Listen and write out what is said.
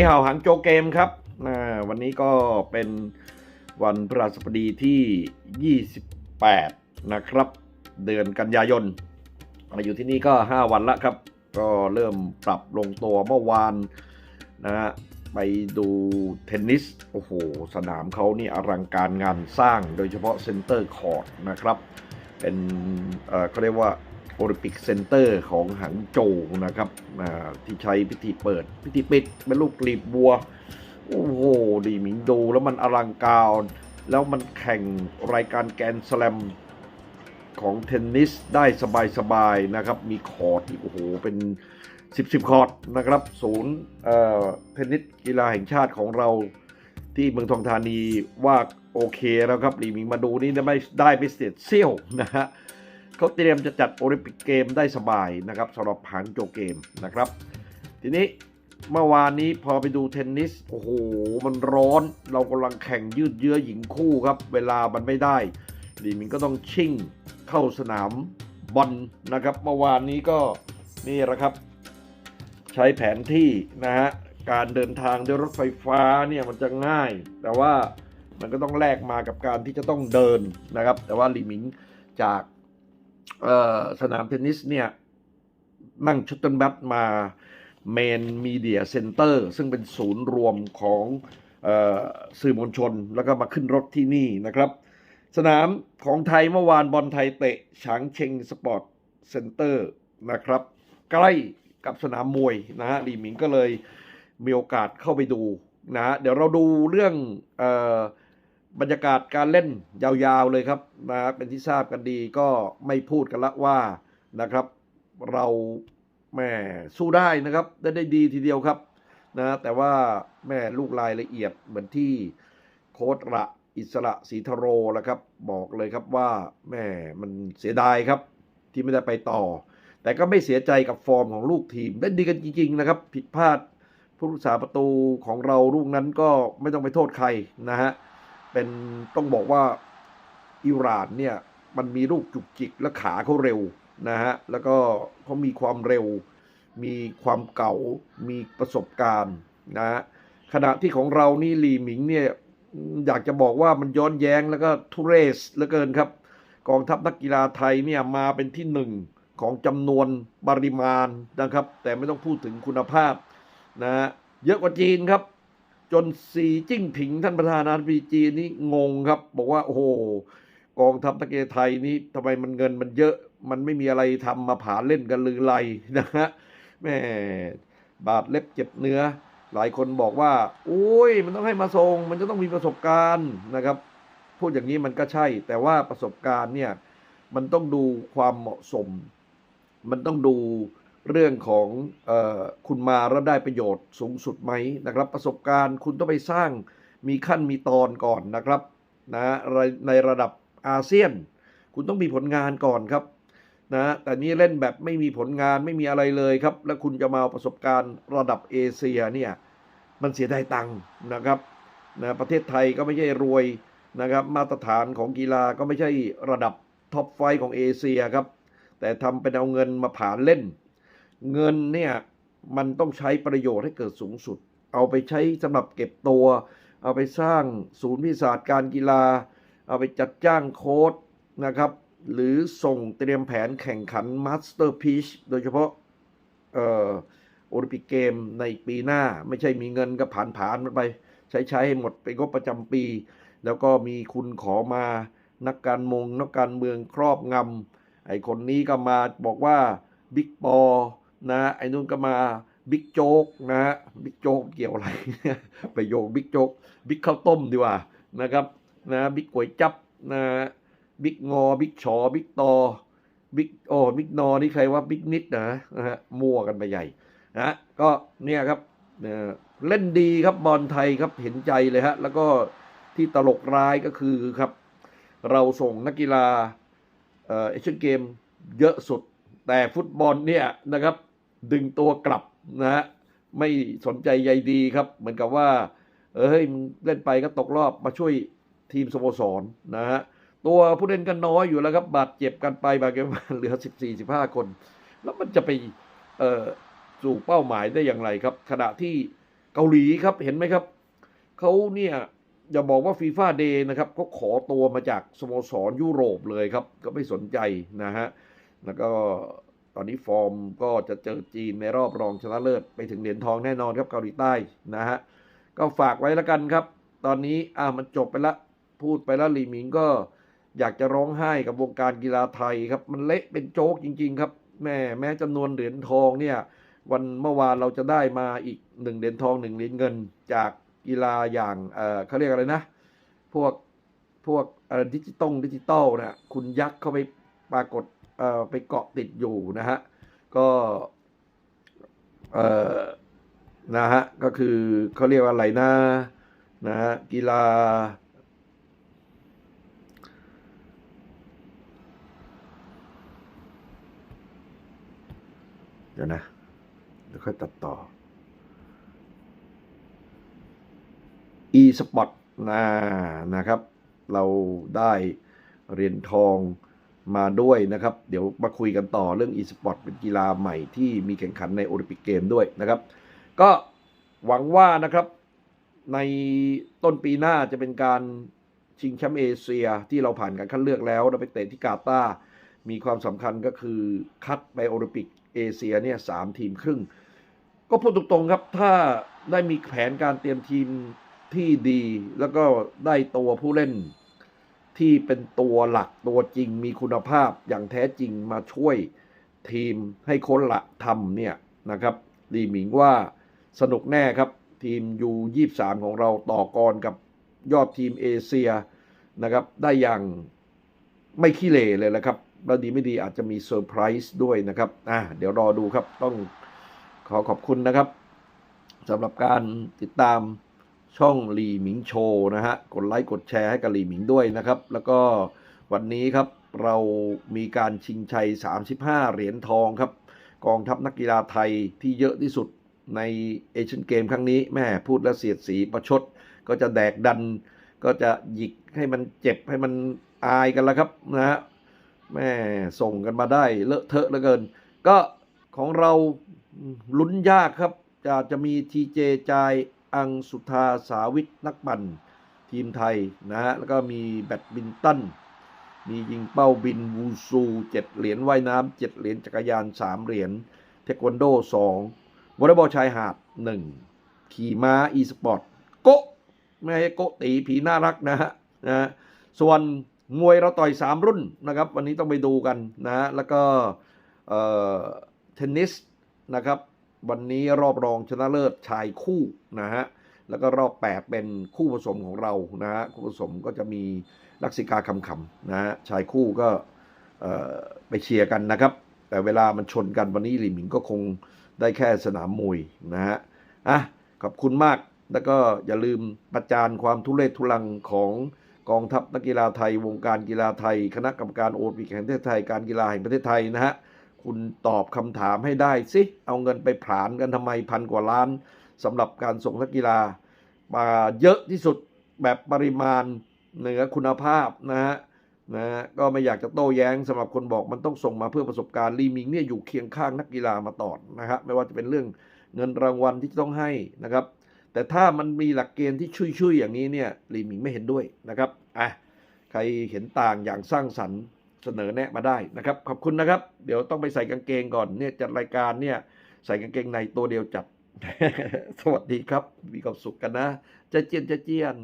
นี่ห่าวหางโจเกมครับวันนี้ก็เป็นวันพฤหัสบดีที่ 28 นะครับ เดือนกันยายนมาอยู่ที่นี่ก็ 5 วันละครับ ก็เริ่มปรับลงตัวเมื่อวานนะฮะไปดูเทนนิส โอ้โห สนามเขานี่อลังการงานสร้างโดยเฉพาะเซ็นเตอร์คอร์ดนะครับ เป็นเอ่อเขาเรียกว่า โอลิมปิกเซ็นเตอร์ของหังโจวนะครับที่ใช้พิธีเปิด พิธีปิดเป็นลูกกลีบบัว โอ้โห ดีมิงดูแล้วมันอลังการแล้วมันแข่งรายการแกนสแลมของเทนนิสได้สบายๆนะครับ มีคอร์ดอีกโอ้โห เป็น 10 10คอร์ดนะครับ ศูนย์เอ่อเทนนิสกีฬาแห่งชาติของเราที่เมืองทองธานีว่าโอเคแล้วครับลีมิงมาดูนี่ได้ไม่ได้ไปเสียดเซี่ยวนะฮะ เขาเตรียมจะจัดโอลิมปิกเกมได้สบายนะครับสำหรับหางโจเกมนะครับ ทีนี้เมื่อวานนี้พอไปดูเทนนิส โอ้โห มันร้อน เรากำลังแข่งยืดเยื้อหญิงคู่ครับ เวลามันไม่ได้ลีมิงก็ต้องชิ่งเข้าสนามบอลนะครับ เมื่อวานนี้ก็นี่แหละครับ ใช้แผนที่นะฮะการเดินทางด้วยรถไฟฟ้าเนี่ยมันจะง่าย แต่ว่ามันก็ต้องแลกมากับการที่จะต้องเดินนะครับ แต่ว่าลีมิงจาก สนามเทนนิสเนี่ยนั่งชุดตันบัตมาเมนมีเดียเซ็นเตอร์ซึ่งเป็นศูนย์รวมของออสื่อมวลชน แล้วก็มาขึ้นรถที่นี่นะครับ สนามของไทยเมื่อวานบอลไทยเตะฉางเชงสปอร์ตเซ็นเตอร์นะครับ ใกล้กับสนามมวยนะฮะลีหมิงก็เลยมีโอกาสเข้าไปดูนะ เดี๋ยวเราดูเรื่องอ บรรยากาศการเล่นยาวๆเลยครับนะเป็นที่ทราบกันดีก็ไม่พูดกันละว่านะครับ เราแหม่สู้ได้นะครับ ได้ได้ดีทีเดียวครับนะแต่ว่าแม่ลูกรายละเอียดเหมือนที่โค้ดระอิสระศรีทโรแล้วครับ บอกเลยครับว่าแม่มันเสียดายครับ ที่ไม่ได้ไปต่อ แต่ก็ไม่เสียใจกับฟอร์มของลูกทีมเล่นดีกันจริงๆนะครับ ผิดพลาดผู้รักษาประตูของเราลูกนั้นก็ไม่ต้องไปโทษใครนะฮะ เป็นต้องบอกว่าอิหร่านเนี่ยมันมีลูกจุกจิกและขาเขาเร็วนะฮะแล้วก็เขามีความเร็ว มีความเก่า มีประสบการณ์นะฮะขณะที่ของเรานี่ลีหมิงเนี่ยอยากจะบอกว่ามันย้อนแย้งแล้วก็ทุเรศเหลือเกินครับ กองทัพนักกีฬาไทยเนี่ยมาเป็นที่หนึ่งของจำนวนปริมาณนะครับ แต่ไม่ต้องพูดถึงคุณภาพนะฮะเยอะกว่าจีนครับ จนสีจิ้งผิงท่านประธานาธิบดีจีนนี่งงครับ บอกว่า โอ้โหกองทัพนักกีฬาไทยนี่ทำไมมันเงินมันเยอะ มันไม่มีอะไรทำมาผาเล่นกันลือไรนะฮะแม่บาดเล็บเจ็บเนื้อ หลายคนบอกว่าโอ้ย มันต้องให้มาทรง มันจะต้องมีประสบการณ์นะครับ พูดอย่างนี้มันก็ใช่ แต่ว่าประสบการณ์เนี่ย มันต้องดูความเหมาะสม มันต้องดู เรื่องของออคุณมาแล้วได้ประโยชน์สูงสุดไหมนะครับ ประสบการณ์คุณต้องไปสร้างมีขั้นมีตอนก่อนนะครับนะในระดับอาเซียน คุณต้องมีผลงานก่อนครับนะแต่นี่เล่นแบบไม่มีผลงานไม่มีอะไรเลยครับ แล้วคุณจะมาเอาประสบการณ์ระดับเอเชียเนี่ยมันเสียดายตังค์นะครับนะประเทศไทยก็ไม่ใช่รวยนะครับ มาตรฐานของกีฬาก็ไม่ใช่ระดับท็อปไฟของเอเชียครับ แต่ทำเป็นเอาเงินมาผ่านเล่น เงินเนี่ยมันต้องใช้ประโยชน์ให้เกิดสูงสุด เอาไปใช้สำหรับเก็บตัว เอาไปสร้างศูนย์วิชาการกีฬา เอาไปจัดจ้างโค้ดนะครับ หรือส่งเตรียมแผนแข่งขันมาสเตอร์พีชโดยเฉพาะโอลิมปิกเกมในปีหน้า ไม่ใช่มีเงินก็ผ่านผ่านมันไป ใช้ใช้ให้หมดไปงบประจำปี แล้วก็มีคุณขอมานักการมงนักการเมืองครอบงำไอ้คนนี้ก็มาบอกว่าบิ๊กปอ นะไอ้นู่นก็มาบิ๊กโจ๊กนะบิ๊กโจ๊กเกี่ยวอะไร ไปโยงบิ๊กโจ๊กบิ๊กข้าวต้มดีกว่านะครับนะบิ๊กก๋วยจับนะบิ๊กงอบิ๊กชอบิ๊กตอบิ๊กโอ้บิ๊กนอนี่ใครว่าบิ๊กนิดนะนะฮะมั่วกันไปใหญ่นะก็เนี่ยครับเอ่อเล่นดีครับบอลไทยครับเห็นใจเลยฮะแล้วก็ที่ตลกร้ายก็คือครับ เราส่งนักกีฬาเอ่อเอเชียนเกมเยอะสุดแต่ฟุตบอลเนี่ยนะครับ ดึงตัวกลับนะฮะไม่สนใจใยดีครับ เหมือนกับว่า เอ้ยมึงเล่นไปก็ตกรอบมาช่วยทีมสโมสรนะฮะตัวผู้เล่นกันน้อยอยู่แล้วครับ บาดเจ็บกันไปบาดเจ็บมาเหลือ 14 15 คน แล้วมันจะไปเอ่อสู่เป้าหมายได้อย่างไรครับ ขณะที่เกาหลีครับเห็นไหมครับ เขาเนี่ยอย่าบอกว่าฟีฟ่าเดย์นะครับเขาขอตัวมาจากสโมสรยุโรปเลยครับ ก็ไม่สนใจนะฮะ แล้วก็ ตอนนี้ฟอร์มก็จะเจอจีนในรอบรองชนะเลิศไปถึงเหรียญทองแน่นอนครับเกาหลีใต้นะฮะก็ฝากไว้แล้วกันครับ ตอนนี้อ่ามันจบไปละพูดไปแล้วหลีหมิงก็อยากจะร้องไห้กับวงการกีฬาไทยครับ มันเละเป็นโจ๊กจริง ๆ ครับ แม่แม้จำนวนเหรียญทองเนี่ยวันเมื่อวานเราจะได้มาอีกหนึ่งเหรียญทองหนึ่งเหรียญเงิน จากกีฬาอย่างเออเขาเรียกอะไรนะ พวกพวกเอ่อดิจิตอลดิจิตอลนะคุณยักษ์เข้าไปปรากฏ ไปเกาะติดอยู่นะฮะก็เออนะฮะก็คือเขาเรียกว่าอะไรนะนะฮะกีฬาเดี๋ยวนะเดี๋ยวค่อยตัดต่อ e-sport นะนะครับ เราได้เหรียญทอง มาด้วยนะครับ เดี๋ยวมาคุยกันต่อเรื่อง e-sport เป็นกีฬาใหม่ที่มีแข่งขันในโอลิมปิกเกมด้วยนะครับ ก็หวังว่านะครับในต้นปีหน้าจะเป็นการชิงแชมป์เอเชียที่เราผ่านการคัดเลือกแล้วเราไปเตะที่กาตาร์มีความสำคัญก็คือคัดไปโอลิมปิกเอเชียเนี่ยสามทีมครึ่ง ก็พูดตรงๆครับ ถ้าได้มีแผนการเตรียมทีมที่ดี แล้วก็ได้ตัวผู้เล่น ที่เป็นตัวหลักตัวจริงมีคุณภาพอย่างแท้จริงมาช่วยทีมให้คนละทำเนี่ยนะครับดีหมิงว่าสนุกแน่ครับทีมยูยี่สามของเราต่อกรกับยอดทีมเอเชียนะครับได้อย่างไม่ขี้เหร่เลยละครับแล้วดีไม่ดีอาจจะมีเซอร์ไพรส์ด้วยนะครับอะเดี๋ยวรอดูครับต้องขอขอบคุณนะครับสำหรับการติดตาม ช่องหลีหมิงโชว์นะฮะกดไลค์กดแชร์ให้กับหลีหมิงด้วยนะครับ แล้วก็วันนี้ครับเรามีการชิงชัย 35 เหรียญทองครับ กองทัพนักกีฬาไทยที่เยอะที่สุดในเอเชียนเกมครั้งนี้แม่พูดแล้วเสียดสีประชด ก็จะแดกดัน ก็จะหยิกให้มันเจ็บให้มันอายกันแล้วครับนะฮะแม่ส่งกันมาได้เลอะเทอะเหลือเกิน ก็ของเราลุ้นยากครับ จะจะมีทีเจจาย อังสุธาสาวิทนักปั่นทีมไทยนะฮะแล้วก็มีแบดมินตันมียิงเป้าบินวูซูเจ็ดเหรียญว่ายน้ำเจ็ดเหรียญจักรยานสามเหรียญเทควันโดสองวอลเลย์บอลชายหาดหนึ่งขี่ม้าอีสปอร์ตโกะไม่ให้โกะตีผีน่ารักนะฮะนะส่วนมวยเราต่อย3รุ่นนะครับ วันนี้ต้องไปดูกันนะแล้วก็เทนนิสนะครับ วันนี้รอบรองชนะเลิศชายคู่นะฮะแล้วก็รอบ 8 เป็นคู่ผสมของเรานะฮะคู่ผสมก็จะมีลักษิกาคำคำนะฮะชายคู่ก็ไปเชียร์กันนะครับ แต่เวลามันชนกันวันนี้หลิมหมิงก็คงได้แค่สนามมวยนะฮะอะขอบคุณมากแล้วก็อย่าลืมประจานความทุเรศทุลังของกองทัพนักกีฬาไทย วงการกีฬาไทย คณะกรรมการโอลิมปิกแห่งประเทศไทยการกีฬาแห่งประเทศไทยนะฮะ คุณตอบคำถามให้ได้สิเอาเงินไปผลานกันทำไมพันกว่าล้านสำหรับการส่งนักกีฬามาเยอะที่สุดแบบปริมาณเหนือคุณภาพนะฮะนะฮะก็ไม่อยากจะโต้แย้งสำหรับคนบอกมันต้องส่งมาเพื่อประสบการณ์ลีมิงเนี่ยอยู่เคียงข้างนักกีฬามาตอดนะฮะไม่ว่าจะเป็นเรื่องเงินรางวัลที่ต้องให้นะครับ แต่ถ้ามันมีหลักเกณฑ์ที่ชุยๆอย่างนี้เนี่ยลีมิงไม่เห็นด้วยนะครับอะใครเห็นต่างอย่างสร้างสรรค์ เสนอแนะมาได้นะครับ ขอบคุณนะครับ เดี๋ยวต้องไปใส่กางเกงก่อนเนี่ยจัดรายการเนี่ยใส่กางเกงในตัวเดียวจัด สวัสดีครับ มีความสุขกันนะเจะเจียนจะเจียน